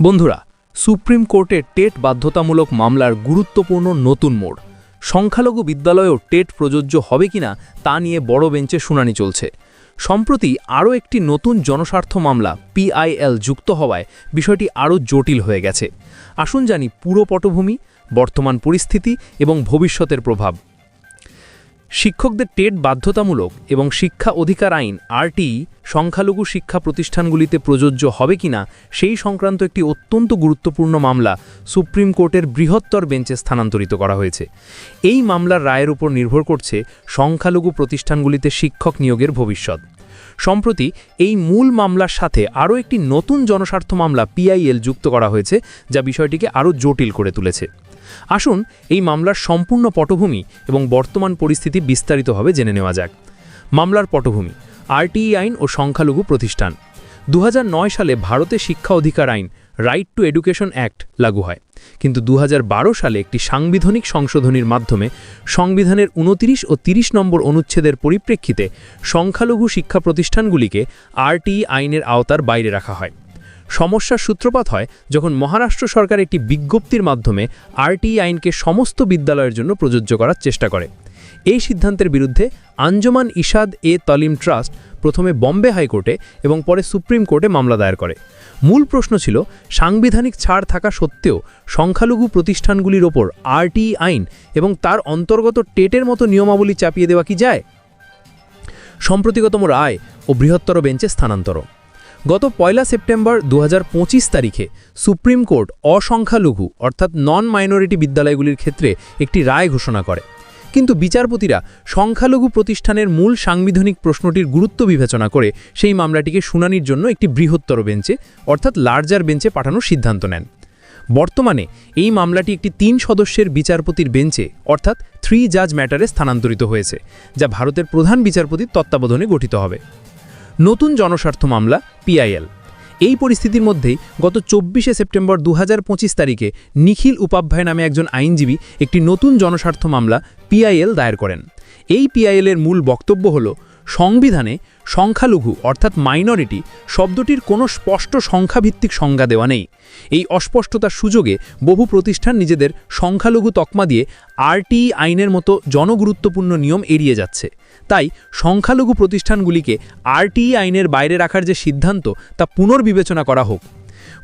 বন্ধুরা, সুপ্রিম কোর্টে টেট বাধ্যতামূলক মামলার গুরুত্বপূর্ণ নতুন মোড়। সংখ্যালঘু বিদ্যালয়েও টেট প্রযোজ্য হবে কিনা তা নিয়ে বড় বেঞ্চে শুনানি চলছে। সম্প্রতি আরও একটি নতুন জনস্বার্থ মামলা, পিআইএল, যুক্ত হওয়ায় বিষয়টি আরও জটিল হয়ে গেছে। আসুন জানি পুরো পটভূমি, বর্তমান পরিস্থিতি এবং ভবিষ্যতের প্রভাব। শিক্ষকদের টেট বাধ্যতামূলক এবং শিক্ষা অধিকার আইন আরটিই সংখ্যালঘু শিক্ষা প্রতিষ্ঠানগুলিতে প্রযোজ্য হবে কিনা সেই সংক্রান্ত একটি অত্যন্ত গুরুত্বপূর্ণ মামলা সুপ্রিম কোর্টের বৃহত্তর বেঞ্চে স্থানান্তরিত করা হয়েছে। এই মামলার রায়ের উপর নির্ভর করছে সংখ্যালঘু প্রতিষ্ঠানগুলিতে শিক্ষক নিয়োগের ভবিষ্যৎ। সম্প্রতি এই মূল মামলার সাথে আরও একটি নতুন জনস্বার্থ মামলা পিআইএল যুক্ত করা হয়েছে, যা বিষয়টিকে আরও জটিল করে তুলেছে। আসুন এই মামলার সম্পূর্ণ পটভূমি এবং বর্তমান পরিস্থিতি বিস্তারিতভাবে জেনে নেওয়া যাক। মামলার পটভূমি, আরটিই আইন ও সংখ্যালঘু প্রতিষ্ঠান। দু হাজার নয় সালে ভারতে শিক্ষা অধিকার আইন, রাইট টু এডুকেশন অ্যাক্ট লাগু হয়। কিন্তু দু হাজার বারো সালে একটি সাংবিধানিক সংশোধনীর মাধ্যমে সংবিধানের উনতিরিশ ও ৩০ নম্বর অনুচ্ছেদের পরিপ্রেক্ষিতে সংখ্যালঘু শিক্ষা প্রতিষ্ঠানগুলিকে আরটিই আইনের আওতার বাইরে রাখা হয়। সমস্যার সূত্রপাত হয় যখন মহারাষ্ট্র সরকার একটি বিজ্ঞপ্তির মাধ্যমে আরটিই আইনকে সমস্ত বিদ্যালয়ের জন্য প্রযোজ্য করার চেষ্টা করে। এই সিদ্ধান্তের বিরুদ্ধে আঞ্জমান ইশাদ এ তলিম ট্রাস্ট প্রথমে বম্বে হাইকোর্টে এবং পরে সুপ্রিম কোর্টে মামলা দায়ের করে। মূল প্রশ্ন ছিল, সাংবিধানিক ছাড় থাকা সত্ত্বেও সংখ্যালঘু প্রতিষ্ঠানগুলির ওপর আরটিই আইন এবং তার অন্তর্গত টেটের মতো নিয়মাবলী চাপিয়ে দেওয়া কি যায়? সম্প্রতিগতম রায় ও বৃহত্তর বেঞ্চে স্থানান্তর। গত পয়লা সেপ্টেম্বর দু হাজার পঁচিশ তারিখে সুপ্রিম কোর্ট অসংখ্যালঘু, অর্থাৎ নন মাইনরিটি বিদ্যালয়গুলির ক্ষেত্রে একটি রায় ঘোষণা করে। কিন্তু বিচারপতিরা সংখ্যালঘু প্রতিষ্ঠানের মূল সাংবিধানিক প্রশ্নটির গুরুত্ব বিবেচনা করে সেই মামলাটিকে শুনানির জন্য একটি বৃহত্তর বেঞ্চে, অর্থাৎ লার্জার বেঞ্চে পাঠানোর সিদ্ধান্ত নেন। বর্তমানে এই মামলাটি একটি তিন সদস্যের বিচারপতির বেঞ্চে, অর্থাৎ থ্রি জাজ ম্যাটারে স্থানান্তরিত হয়েছে, যা ভারতের প্রধান বিচারপতির তত্ত্বাবধানে গঠিত হবে। নতুন জনস্বার্থ মামলা, পিআইএল। এই পরিস্থিতির মধ্যেই গত চব্বিশে সেপ্টেম্বর দু হাজার পঁচিশ তারিখে নিখিল উপাধ্যায় নামে একজন আইনজীবী একটি নতুন জনস্বার্থ মামলা, পিআইএল, দায়ের করেন। এই পিআইএলের মূল বক্তব্য হল সংবিধানে সংখ্যালঘু, অর্থাৎ মাইনরিটি শব্দটির কোনো স্পষ্ট সংখ্যাভিত্তিক সংজ্ঞা দেওয়া নেই। এই অস্পষ্টতার সুযোগে বহু প্রতিষ্ঠান নিজেদের সংখ্যালঘু তকমা দিয়ে আরটিই আইনের মতো জনগুরুত্বপূর্ণ নিয়ম এড়িয়ে যাচ্ছে। তাই সংখ্যালঘু প্রতিষ্ঠানগুলিকে আরটিই আইনের বাইরে রাখার যে সিদ্ধান্ত, তা পুনর্বিবেচনা করা হোক।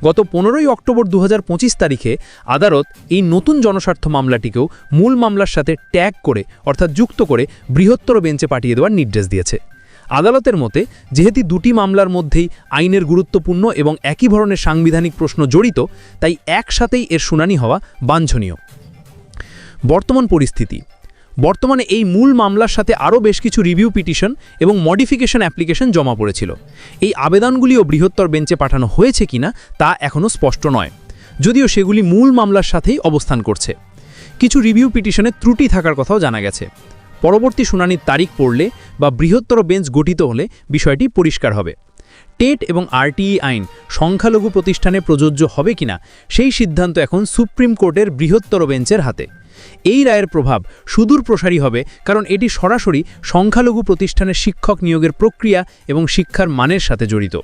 গত পনেরোই অক্টোবর দু হাজার পঁচিশ তারিখে আদালত এই নতুন জনস্বার্থ মামলাটিকেও মূল মামলার সাথে ট্যাগ করে, অর্থাৎ যুক্ত করে বৃহত্তর বেঞ্চে পাঠিয়ে দেওয়ার নির্দেশ দিয়েছে। আদালতের মতে, যেহেতু দুটি মামলার মধ্যেই আইনের গুরুত্বপূর্ণ এবং একই ধরনের সাংবিধানিক প্রশ্ন জড়িত, তাই একসাথেই এর শুনানি হওয়া বাঞ্ছনীয়। বর্তমান পরিস্থিতি বর্তমানে এই মূল মামলার সাথে আরও বেশ কিছু রিভিউ পিটিশন এবং মডিফিকেশন অ্যাপ্লিকেশন জমা পড়েছিল। এই আবেদনগুলিও বৃহত্তর বেঞ্চে পাঠানো হয়েছে কিনা তা এখনও স্পষ্ট নয়, যদিও সেগুলি মূল মামলার সাথেই অবস্থান করছে। কিছু রিভিউ পিটিশনে ত্রুটি থাকার কথাও জানা গেছে। পরবর্তী শুনানির তারিখ পড়লে বা বৃহত্তর বেঞ্চ গঠিত হলে বিষয়টি পরিষ্কার হবে। টেট এবং আরটিই আইন সংখ্যালঘু প্রতিষ্ঠানে প্রযোজ্য হবে কিনা সেই সিদ্ধান্ত এখন সুপ্রিম কোর্টের বৃহত্তর বেঞ্চের হাতে। এই রায়ের প্রভাব সুদূর প্রসারী হবে কারণ এটি সরাসরি সংখ্যালঘু প্রতিষ্ঠানের শিক্ষক নিয়োগের প্রক্রিয়া এবং শিক্ষার মানের সাথে জড়িত।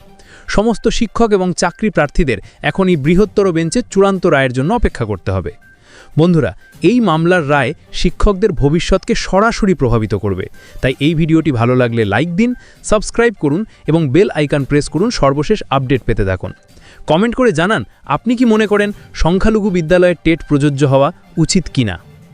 সমস্ত শিক্ষক এবং চাকরি প্রার্থীদের এখন এই বৃহত্তর বেঞ্চে চূড়ান্ত রায়ের জন্য অপেক্ষা করতে হবে। বন্ধুরা, এই মামলার রায় শিক্ষকদের ভবিষ্যৎকে সরাসরি প্রভাবিত করবে। তাই এই ভিডিওটি ভালো লাগলে লাইক দিন, সাবস্ক্রাইব করুন এবং বেল আইকন প্রেস করুন সর্বশেষ আপডেট পেতে থাকুন। কমেন্ট করে জানান, আপনি কি মনে করেন সংখ্যালঘু বিদ্যালয়ের টেট প্রযোজ্য হওয়া উচিত কিনা?